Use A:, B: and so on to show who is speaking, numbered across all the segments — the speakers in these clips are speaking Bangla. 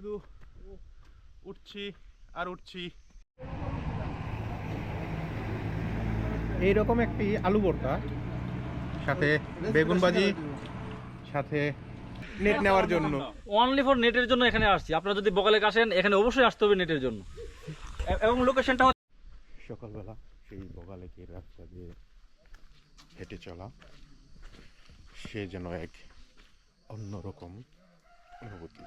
A: শুধু উঠছি আর উঠছি। এইরকম একটি আলু ভর্তা সাথে বেগুন ভাজি সাথে নেট নেওয়ার জন্য।
B: অনলি ফর নেটের জন্য এখানে আসছি। আপনারা যদি বকালে আসেন এখানে অবশ্যই আসতে হবে নেটের জন্য। এবং লোকেশনটা
A: সকালবেলা সেই বগালেকের রাস্তা দিয়ে হেঁটে চলা সে যেন এক অন্যরকম অনুভূতি।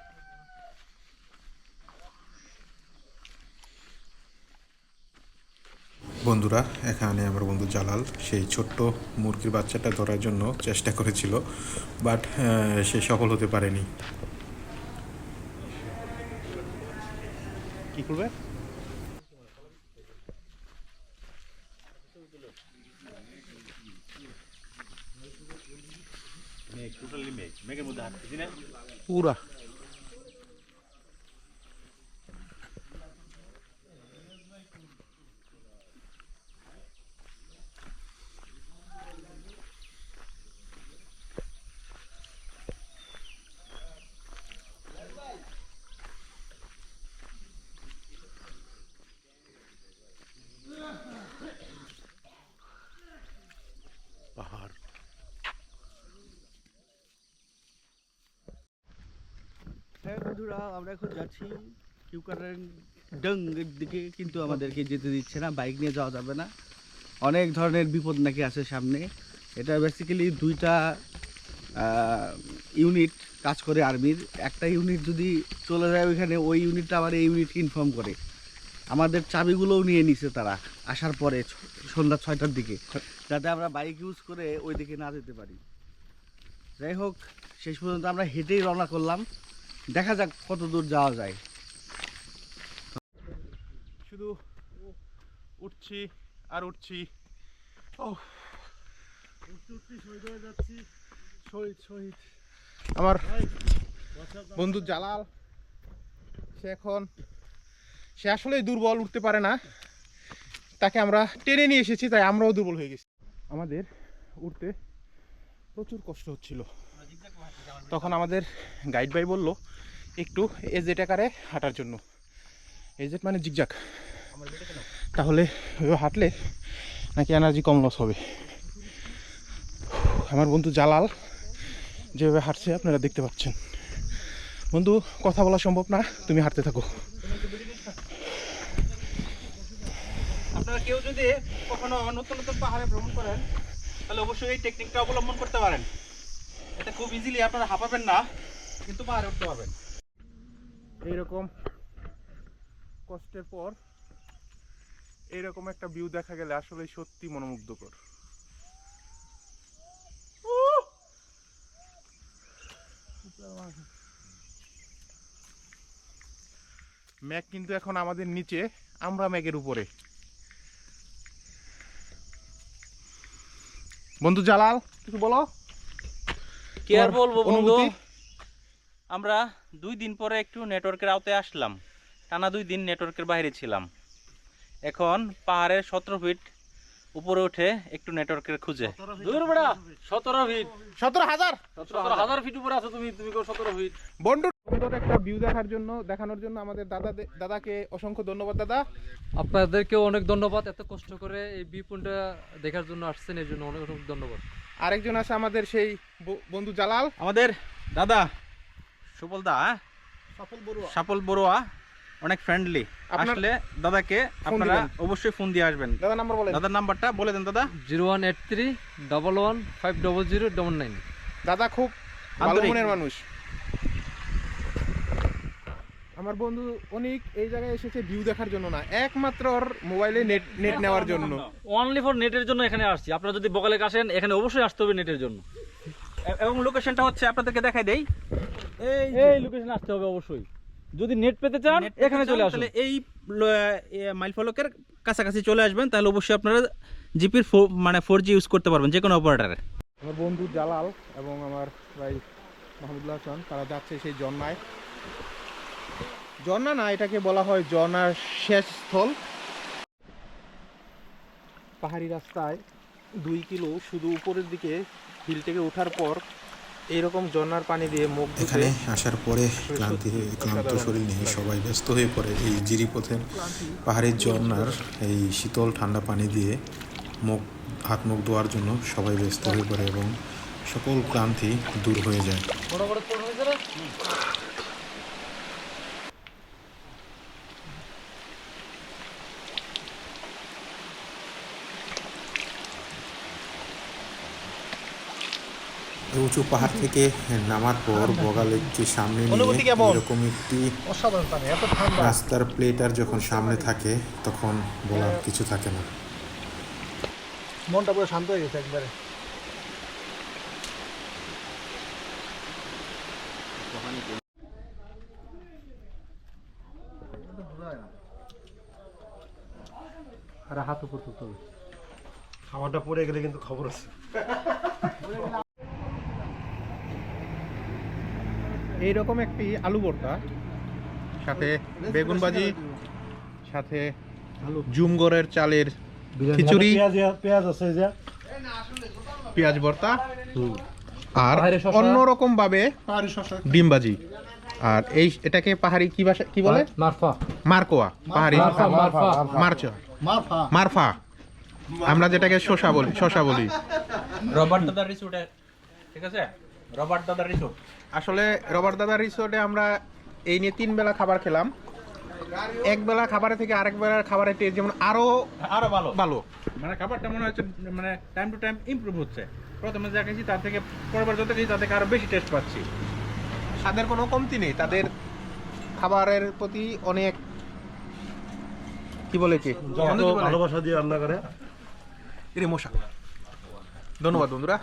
A: বন্ধুরা এখানে আমার বন্ধু জালাল সেই ছোট্ট মুরগির বাচ্চাটা ধরার জন্য চেষ্টা করেছিল বাট সে সফল হতে পারেনি। কি করবে? পুরা পাহাড়
C: হ্যাঁ বন্ধুরা, আমরা এখন যাচ্ছি দিকে, কিন্তু আমাদেরকে যেতে দিচ্ছে না, বাইক নিয়ে যাওয়া যাবে না। অনেক ধরনের বিপদ নাকি আছে সামনে। এটা বেসিক্যালি দুইটা ইউনিট কাজ করে আর্মির একটা ইউনিট যদি চলে যায় ওইখানে, ওই ইউনিটটা আবার এই ইউনিটকে ইনফর্ম করে। আমাদের চাবিগুলোও নিয়ে নিছে তারা আসার পরে সন্ধ্যা ছয়টার দিকে, যাতে আমরা বাইক ইউজ করে ওই দিকে না যেতে পারি। যাই হোক, শেষ পর্যন্ত আমরা হেঁটেই রওনা করলাম। দেখা যাক কত দূর যাওয়া যায়।
A: শুধু উঠছি আর উঠছি। ও আমার বন্ধু জালাল, সে এখন, সে আসলেই দুর্বল, উঠতে পারে না। তাকে আমরা টেনে নিয়ে এসেছি, তাই আমরাও দুর্বল হয়ে গেছি। আমাদের উঠতে প্রচুর কষ্ট হচ্ছিল। তখন আমাদের গাইড ভাই বলল, একটু এজেট আকারে হাঁটার জন্য। এজেট মানে জিগজাক তাহলে হাঁটলে নাকি এনার্জি কম লস হবে। আমার বন্ধু জালাল, যেভাবে হাঁটছে আপনারা দেখতে পাচ্ছেন। বন্ধু, কথা বলা সম্ভব না, তুমি হাঁটতে থাকো।
B: আপনারা কেউ যদি কখনো নতুন নতুন পাহাড়ে ভ্রমণ করেন, তাহলে অবশ্যই এই টেকনিকটা অবলম্বন করতে পারেন। এটা খুব ইজিলি আপনারা হাঁপাবেন না, কিন্তু পাহাড়ে উঠতে পারবেন।
A: এইরকম কষ্টের পর এইরকম একটা ভিউ দেখা গেলে আসলে সত্যি মনোমুগ্ধকর। ম্যাগ কিন্তু এখন আমাদের নিচে, আমরা ম্যাগের উপরে। বন্ধু জালাল, কিছু বলো?
B: কি আর বলব বন্ধু? আমরা দুই দিন পরে একটু নেটওয়ার্কের আওতায় আসলাম। টানা দুই দিন নেটওয়ার্কের বাইরে ছিলাম। এখন পাহাড়ের সতেরো ফিট উপরে উঠে একটু নেটওয়ার্কের খুঁজে। দূর বেড়া সতেরো ফিট
A: সতেরো হাজার?
B: সতেরো হাজার। ফিট উপরে আছো তুমি তুমি সতেরো ফিট
A: বন্ডু একটা ভিউ দেখার জন্য দেখানোর জন্য আমাদের দাদা দাদাকে অসংখ্য ধন্যবাদ দাদা।
D: আপনাদেরকেও অনেক ধন্যবাদ এত কষ্ট করে এই বিপুলটা দেখার জন্য আসছেন এর জন্য অনেক অনেক ধন্যবাদ।
A: আরেকজন আছে আমাদের সেই ব- বন্ধু জালাল।
B: আমাদের দাদা সুবল দা
A: সফল বড়ুয়া।
B: সাপল বড়ুয়া অনেক ফ্রেন্ডলি আসলে দাদাকে আপনারা অবশ্যই ফোন দিয়ে আসবেন।
A: দাদা নাম্বার বলেন।
B: দাদার নাম্বারটা বলে দেন দাদা।
D: Zero one eight three double one five double zero double nine.
A: দাদা খুব ভালো মনের মানুষ। আমার বন্ধু অনেক এই জায়গায় এসেছে ভিউ দেখার জন্য না একমাত্র ওর মোবাইলে নেট নেট নেওয়ার জন্য।
B: অনলি ফর নেটের জন্য এখানে আসছি। আপনারা যদি বকালে আসেন এখানে অবশ্যই আসতে হবে নেটের জন্য। এবং লোকেশনটা হচ্ছে আপনাদেরকে দেখাই দেই। এই এই লোকেশন আসতে হবে অবশ্যই। যদি নেট পেতে চান এখানে চলে আসুন।
E: তাহলে এই মাইল ফলকের কাছাকাছি চলে আসবেন তাহলে অবশ্যই আপনারা জিপির মানে ফোর জি ইউজ করতে পারবেন যে কোনো অপারেটারে
A: আমার বন্ধু জালাল এবং আমার ভাই মাহমুদুল্লাহ হাসান তারা যাচ্ছে সেই ঝর্ণায় ঝর্ণা না এটাকে বলা হয় ঝর্ণার শেষ স্থল। পাহাড়ি রাস্তায় দুই কিলো শুধু উপরের দিকে হিল থেকে ওঠার পর এইরকম ঝর্ণার পানি দিয়ে মুখ
F: এখানে আসার পরে ক্লান্তি ক্লান্ত শরীর নিয়ে সবাই ব্যস্ত হয়ে পড়ে এই জিরিপথের পাহাড়ের ঝর্ণার এই শীতল ঠান্ডা পানি দিয়ে মুখ হাত মুখ ধোয়ার জন্য সবাই ব্যস্ত হয়ে পড়ে এবং সকল ক্লান্তি দূর হয়ে যায় এই উঁচু পাহাড় থেকে নামার পর বগা লেককে সামনে নিয়ে এরকম একটি
A: অসাধারণ এত ঠান্ডা।
F: রাস্তার প্লেটার যখন সামনে থাকে তখন বলার কিছু থাকে না।
A: মনটা পুরো শান্ত হয়ে গেছে একবারে।
D: আর হাত উপর তুলতে হবে।
G: খাবারটা পড়ে গেলে কিন্তু খবর আছে।
A: এইরকম একটি আলু ভর্তা সাথে বেগুন ভাজি সাথে জুমগড়ের চালের খিচুড়ি
G: পেঁয়াজ পেঁয়াজ আছে যে।
A: পেঁয়াজ ভর্তা আর। অন্যরকম ভাবে ডিম ভাজি আর এই এটাকে পাহাড়ি কি ভাষা কি বলে?
D: মারফা।
A: মারকোয়া পাহাড়ি।
D: মারফা মারফা।
A: মারচা। মারফা। আমরা যেটাকে শশা বলি শশা বলি।
E: রবার্ট ঠিক আছে? রবার্ট দাদার রিসোর্ট?
A: আসলে রবার দাদা রিসোর্টে আমরা এই নিয়ে তিন বেলা খাবার খেলাম। এক বেলা খাবারের থেকে আরেক বেলার খাবারের টেস্ট যেমন আরও
E: আরও ভালো।
A: ভালো।
E: মানে খাবারটা মনে হচ্ছে মানে টাইম টু টাইম ইমপ্রুভ হচ্ছে। প্রথমে যা খেয়েছি তার থেকে পরবার যত খেয়েছি তার থেকে আরও বেশি টেস্ট পাচ্ছি।
A: স্বাদের কোনো কমতি নেই। তাদের খাবারের প্রতি অনেক কি বলে কি?
G: যত ভালোবাসা দিয়ে রান্না করে।
A: এরে মশা। ধন্যবাদ বন্ধুরা।